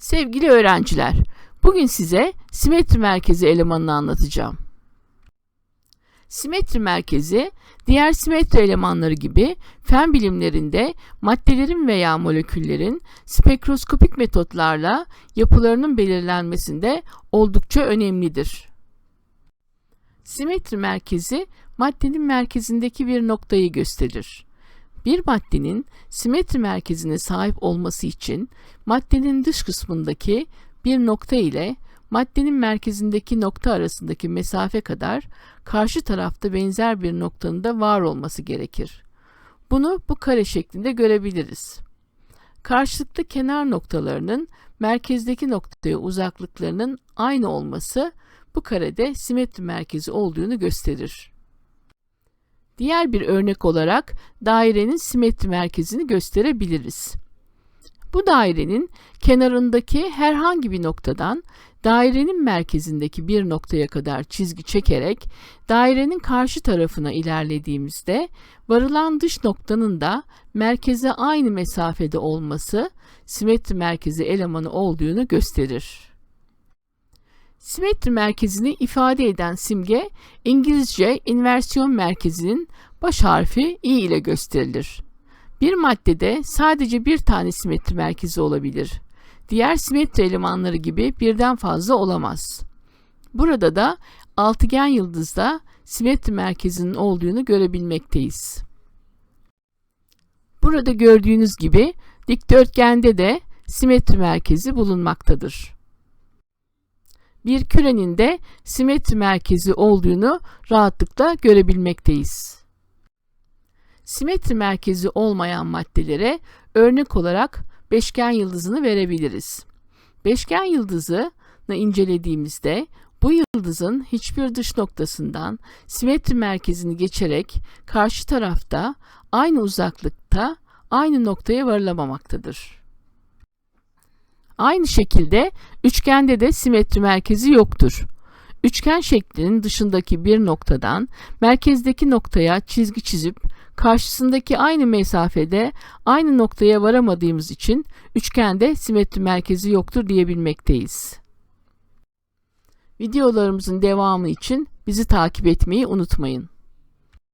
Sevgili öğrenciler, bugün size simetri merkezi elemanını anlatacağım. Simetri merkezi, diğer simetri elemanları gibi fen bilimlerinde maddelerin veya moleküllerin spektroskopik metotlarla yapılarının belirlenmesinde oldukça önemlidir. Simetri merkezi, maddenin merkezindeki bir noktayı gösterir. Bir maddenin simetri merkezine sahip olması için maddenin dış kısmındaki bir nokta ile maddenin merkezindeki nokta arasındaki mesafe kadar karşı tarafta benzer bir noktanın da var olması gerekir. Bunu bu kare şeklinde görebiliriz. Karşılıklı kenar noktalarının merkezdeki noktaya uzaklıklarının aynı olması bu karede simetri merkezi olduğunu gösterir. Diğer bir örnek olarak dairenin simetri merkezini gösterebiliriz. Bu dairenin kenarındaki herhangi bir noktadan dairenin merkezindeki bir noktaya kadar çizgi çekerek dairenin karşı tarafına ilerlediğimizde varılan dış noktanın da merkeze aynı mesafede olması simetri merkezi elemanı olduğunu gösterir. Simetri merkezini ifade eden simge İngilizce inversiyon merkezinin baş harfi i ile gösterilir. Bir maddede sadece bir tane simetri merkezi olabilir. Diğer simetri elemanları gibi birden fazla olamaz. Burada da altıgen yıldızda simetri merkezinin olduğunu görebilmekteyiz. Burada gördüğünüz gibi dikdörtgende de simetri merkezi bulunmaktadır bir kürenin de simetri merkezi olduğunu rahatlıkla görebilmekteyiz. Simetri merkezi olmayan maddelere örnek olarak beşgen yıldızını verebiliriz. Beşgen yıldızını incelediğimizde bu yıldızın hiçbir dış noktasından simetri merkezini geçerek karşı tarafta aynı uzaklıkta aynı noktaya varılamamaktadır. Aynı şekilde üçgende de simetri merkezi yoktur. Üçgen şeklinin dışındaki bir noktadan merkezdeki noktaya çizgi çizip karşısındaki aynı mesafede aynı noktaya varamadığımız için üçgende simetri merkezi yoktur diyebilmekteyiz. Videolarımızın devamı için bizi takip etmeyi unutmayın.